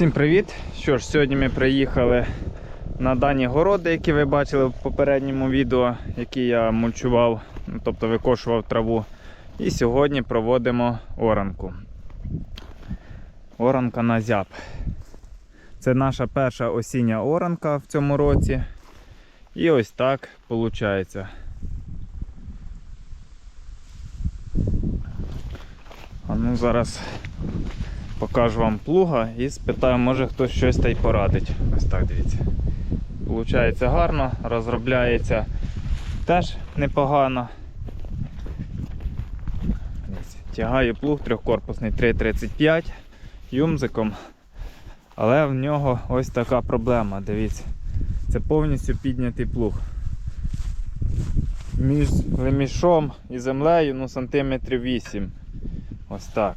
Всім привіт! Що ж, сьогодні ми приїхали на дані городи, які ви бачили в попередньому відео, які я мульчував, ну, тобто викошував траву. І сьогодні проводимо оранку. Оранка на зяб. Це наша перша осіння оранка в цьому році. І ось так виходить. А ну зараз покажу вам плуга і спитаю, може хтось щось та й порадить. Ось так дивіться. Получається гарно, розробляється теж непогано. Тягаю плуг трьохкорпусний 3,35 юмзиком. Але в нього ось така проблема, дивіться. Це повністю піднятий плуг. Між лемішом і землею ну, сантиметрів 8. Ось так.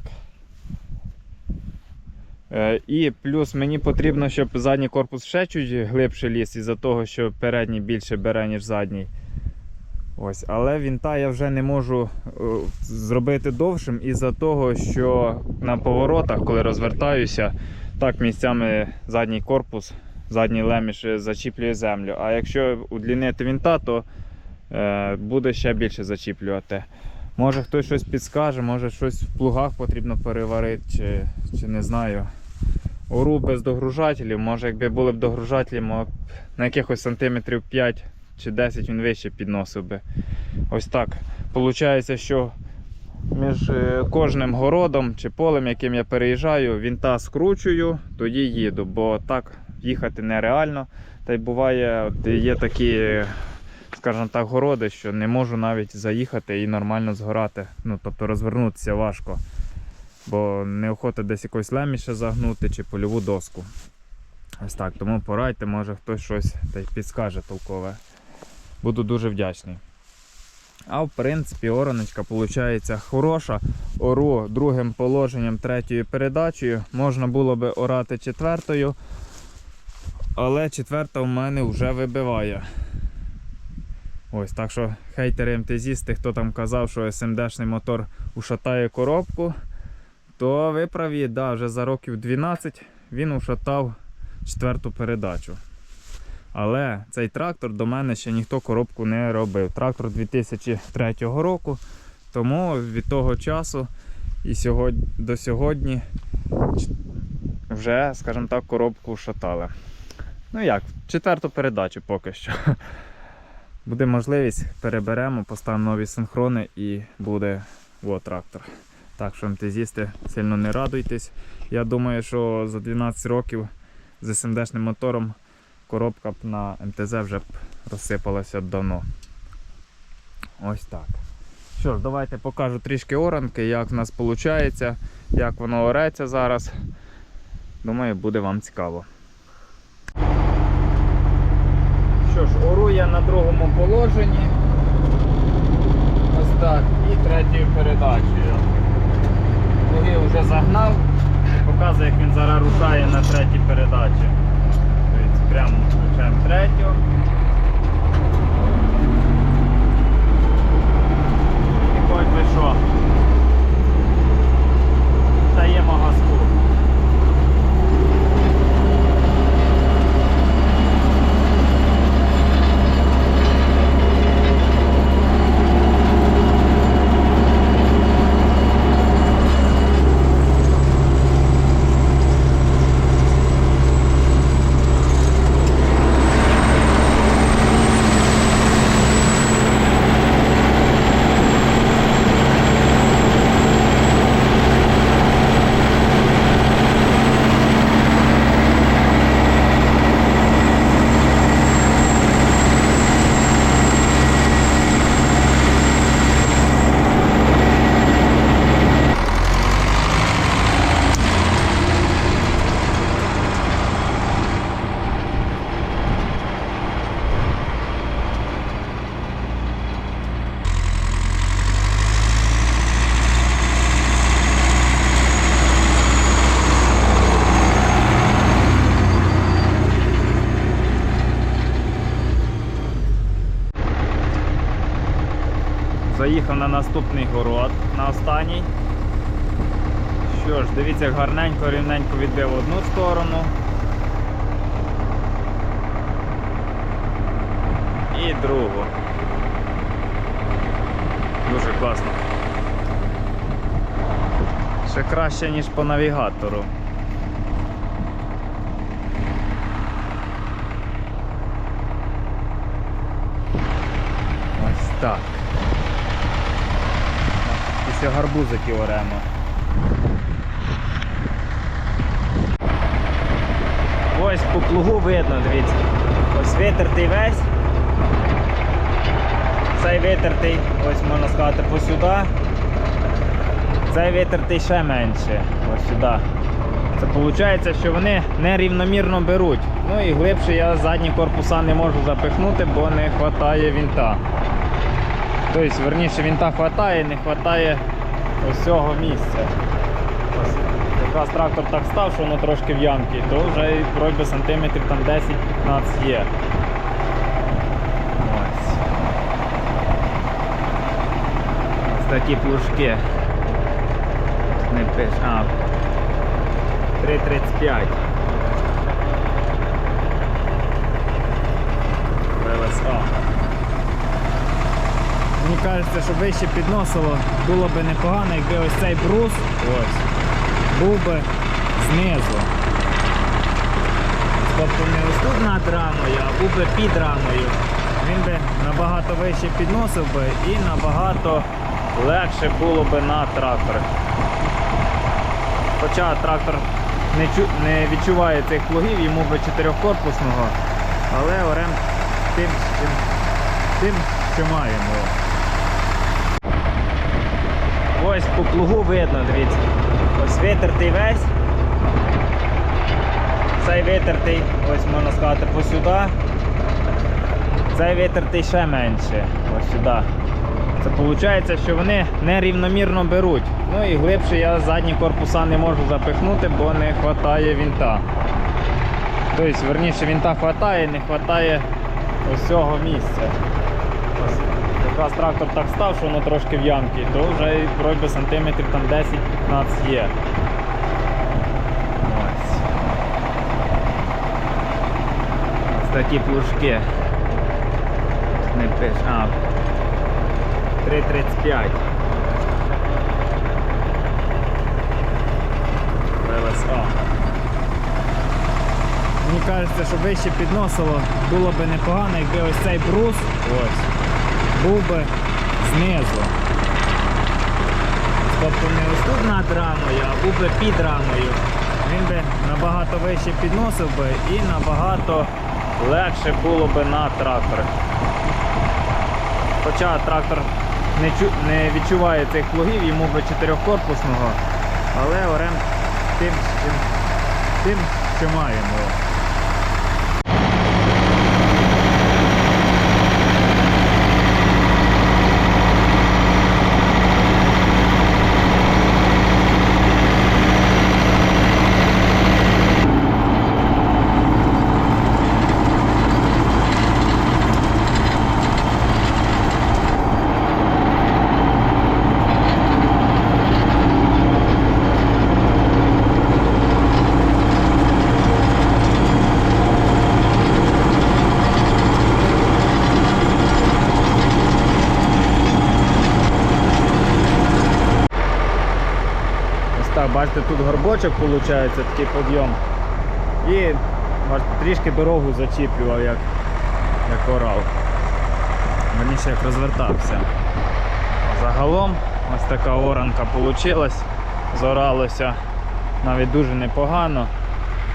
Е, І плюс мені потрібно, щоб задній корпус ще чуть глибше ліз, із-за того, що передній більше бере, ніж задній. Ось, Але вінта я вже не можу е, зробити довшим із-за того, що на поворотах, коли розвертаюся, так місцями задній корпус, задній леміш зачіплює землю. А якщо удлінити вінта, то е, буде ще більше зачіплювати. Може хтось щось підскаже, може щось в плугах потрібно переварити, чи, чи не знаю. Ору без догружателів, може якби були б догружателі, на якихось сантиметрів 5 чи 10 він вище підносив би. Ось так. Получається, що між е, кожним городом чи полем, яким я переїжджаю, вінта скручую, тоді їду, бо так їхати нереально. Та й буває, є такі скажімо так, городи, що не можу навіть заїхати і нормально згорати. Ну, тобто розвернутися важко. Бо неохота десь якось леміше загнути чи польову доску. Ось так, тому порадьте, може хтось щось та й підскаже толкове. Буду дуже вдячний. А в принципі, ораночка виходить хороша. Ору другим положенням третьою передачею. Можна було би орати четвертою, але четверта в мене вже вибиває. Ось, так що хейтери МТЗісти, хто там казав, що СМДшний мотор ушатає коробку, то ви праві, да, вже за років 12 він ушатав четверту передачу. Але цей трактор до мене ще ніхто коробку не робив. Трактор 2003 року, тому від того часу і сьогодні, до сьогодні вже, скажімо так, коробку шатали. Ну як, четверту передачу поки що. Буде можливість, переберемо, поставимо нові синхрони і буде о, трактор. Так що МТЗісти сильно не радуйтесь. Я думаю, що за 12 років з СМДшним мотором коробка б на МТЗ вже б розсипалася давно. Ось так. Що ж, давайте покажу трішки оранки, як в нас виходить, як воно ореться зараз. Думаю, буде вам цікаво. Що ж, ору я на другому положенні. Ось так. І третьою передачею. Плуги вже загнав. Показує, як він зараз рушає на третій передачі. Прямо включаємо третю. І хоч би що. Даємо газку. Заїхав на наступний город, на останній. Що ж, дивіться, гарненько, рівненько відбив одну сторону. І другу. Дуже класно. Ще краще, ніж по навігатору. Ось так. Після гарбузиків оремо. Ось по плугу видно, дивіться. Ось витертий весь. Цей витертий, ось можна сказати, посюди. Цей витертий ще менше. Ось сюди. Це виходить, що вони нерівномірно беруть. Ну і глибше я задні корпуса не можу запихнути, бо не вистачає вінта. Тобто, верніше, вінта вистачає, не вистачає ось цього місця. Якраз трактор так став, що воно трошки в ямці, то вже вроді сантиметрів там 10-15 є. Ось. Ось такі плужки. Не пиш. А. 3,35. ВЛСА. Мені кажеться, що вище підносило було би непогано, якби ось цей брус ось, був би знизу. Тобто не ось тут над рамою, а був би під рамою. Він би набагато вище підносив би і набагато легше було би на трактор. Хоча трактор не, чу, не відчуває цих плугів, йому би чотирьохкорпусного, але орем тим, тим, тим що маємо. Ось по плугу видно, дивіться. Ось витертий весь. Цей витертий, ось можна сказати, посюди. Цей витертий ще менше. Ось сюди. Це виходить, що вони нерівномірно беруть. Ну і глибше я задні корпуса не можу запихнути, бо не вистачає вінта. Тобто, верніше, вінта вистачає, не вистачає ось цього місця. Якраз трактор так став, що воно трошки в ямці, то вже вроді сантиметрів там 10-15 є. Ось. Ось такі плужки. Не пиш. А. 3,35. ВЛСА. Мені кажеться, що вище підносило було би непогано, якби ось цей брус ось, був би знизу. Тобто не ось тут над рамою, а був би під рамою. Він би набагато вище підносив би і набагато легше було би на трактор. Хоча трактор не, не відчуває цих плугів, йому би чотирьохкорпусного, але орем тим, тим, тим що маємо. Ось так, бачите, тут горбочок виходить, такий підйом. І трішки дорогу зачіплював, як, як орав. Верніше як розвертався. Загалом ось така оранка вийшла, зоралося навіть дуже непогано.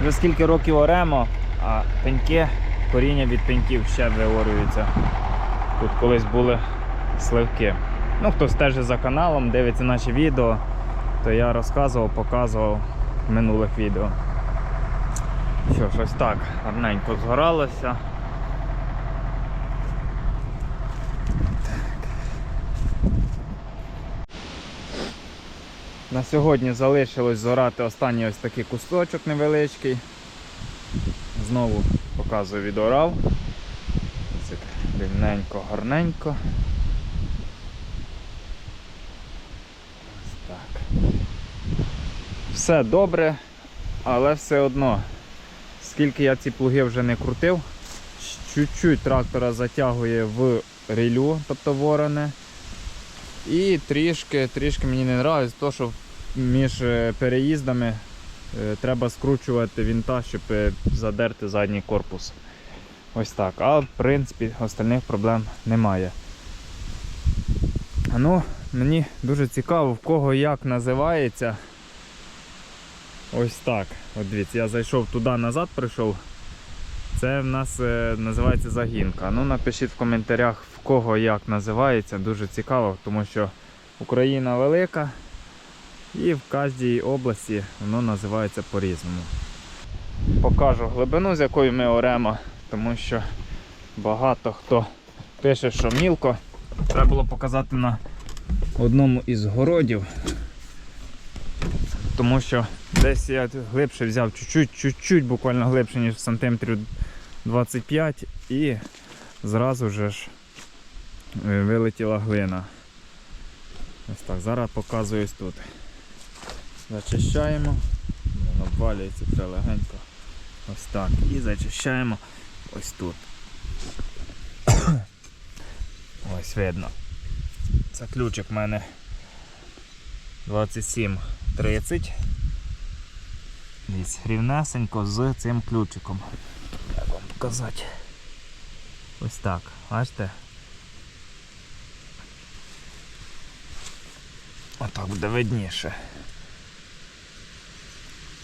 Вже скільки років оремо, а пеньки, коріння від пеньків ще виорюються. Тут колись були сливки. Ну, хто стежить за каналом, дивиться наші відео, то я розказував, показував в минулих відео. Що ж, ось так, гарненько згоралося. На сьогодні залишилось зорати останній ось такий кусочок невеличкий. Знову показую відорав. Рівненько, гарненько. Ось так. Все добре, але все одно, скільки я ці плуги вже не крутив, чуть-чуть трактора затягує в релю, тобто вороне. І трішки, трішки мені не подобається, то, що між е, переїздами е, треба скручувати вінта, щоб е, задерти задній корпус. Ось так. А в принципі остальних проблем немає. Ну, мені дуже цікаво, в кого як називається. Ось так. От дивіться, я зайшов туди назад, прийшов. Це в нас е, називається загінка. Ну напишіть в коментарях, в кого як називається. Дуже цікаво, тому що Україна велика і в кожній області воно називається по-різному. Покажу глибину, з якою ми оремо, тому що багато хто пише, що мілко. Треба було показати на одному із городів. Тому що десь я глибше взяв чуть-чуть, чуть-чуть буквально глибше, ніж сантиметрів 25 і зразу же ж е, вилетіла глина. Ось так, зараз показую ось тут. Зачищаємо, обвалюється це легенько. Ось так. І зачищаємо ось тут. Ось видно. Це ключик в мене 2730. Десь рівнесенько з цим ключиком. Як вам показати? Ось так, бачите? Отак буде видніше.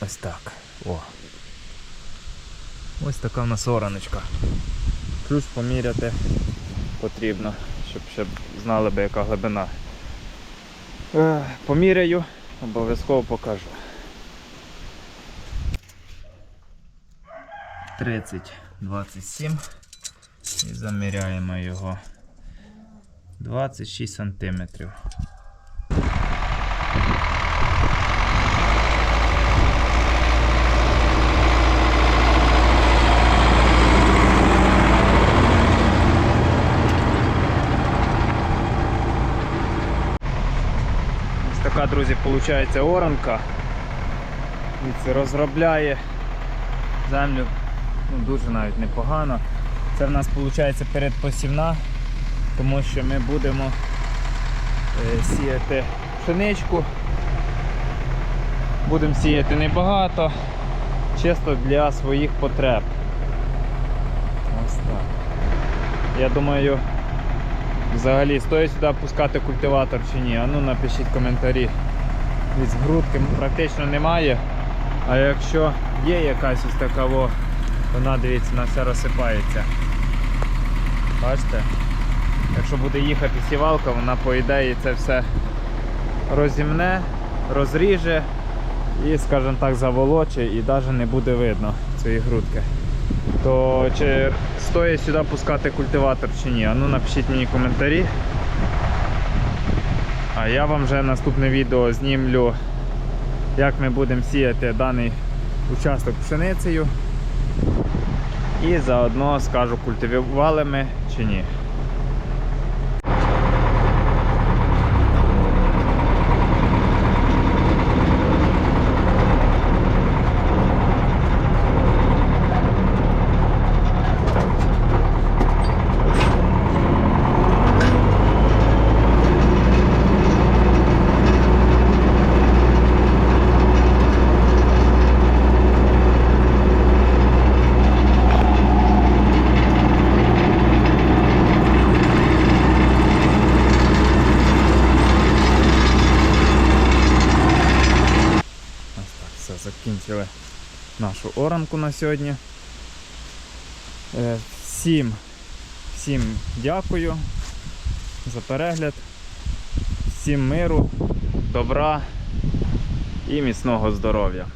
Ось так. О. Ось така в нас ораночка. Ключ поміряти потрібно, щоб ще знали би яка глибина. Е, Поміряю, обов'язково покажу. 30, 27 і заміряємо його 26 сантиметрів. Ось друзі, виходить оранка. Це розробляє землю ну, дуже навіть непогано. Це в нас виходить передпосівна, тому що ми будемо е, сіяти пшеничку. Будемо сіяти небагато, чисто для своїх потреб. Ось так. Я думаю, взагалі стоїть сюди пускати культиватор чи ні. А ну напишіть коментарі. Від грудки практично немає. А якщо є якась ось така, во, вона дивіться, вона все розсипається. Бачите? Якщо буде їхати сівалка, вона по ідеї це все розімне, розріже і, скажімо так, заволоче і навіть не буде видно цієї грудки. То чи стоїть сюди пускати культиватор чи ні? Ну напишіть мені коментарі. А я вам вже наступне відео знімлю, як ми будемо сіяти даний участок пшеницею. І заодно скажу, культивували ми чи ні. Ось так, все, закінчили нашу оранку на сьогодні. Е, Всім, всім дякую за перегляд. Всім миру, добра і міцного здоров'я.